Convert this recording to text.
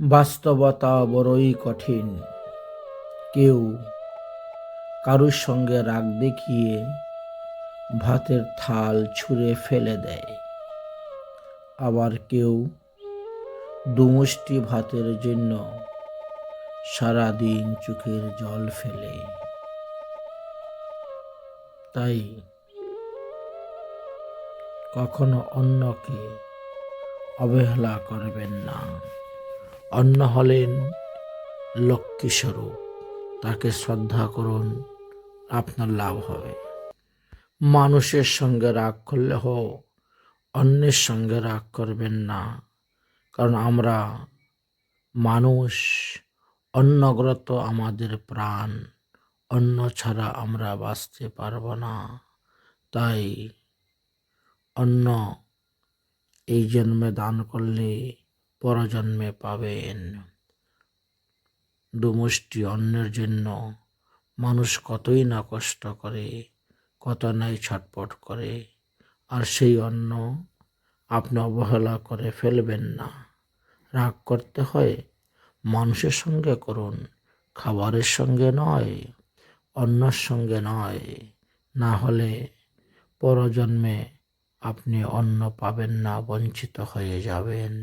বাস্তবতা বড়ই কঠিন। কেউ কারুর সঙ্গে রাগ দেখিয়ে ভাতের থাল ছুঁড়ে ফেলে দেয়। আবার কেউ দুমুষ্টি ভাতের জন্য সারাদিন চোখের জল ফেলে। তাই কখনো অন্যকে অবহেলা করবেন না। অন্য হলেন লক্ষ্মী স্বরূপ তাকে শ্রদ্ধা করুন, আপনার লাভ হবে। মানুষের সঙ্গে রাগ করলে হো, অন্যের সঙ্গে রাগ করবেন না। কারণ আমরা মানুষ অন্নগ্রত আমাদের প্রাণ অন্ন ছাড়া আমরা বাঁচতে পারব না। তাই অন্ন এই জন্মে দান করলে পরজন্মে পাবেন। দুমুষ্টি অন্যের জন্য মানুষ কতই না কষ্ট করে, কত নাই ছটপট করে, আর সেই অন্ন আপনি অবহেলা করে ফেলবেন না। রাগ করতে হয়, মানুষের সঙ্গে করুন, খাবারের সঙ্গে নয়, অন্যর সঙ্গে নয়। না হলে পরজন্মে আপনি অন্ন পাবেন না, বঞ্চিত হয়ে যাবেন।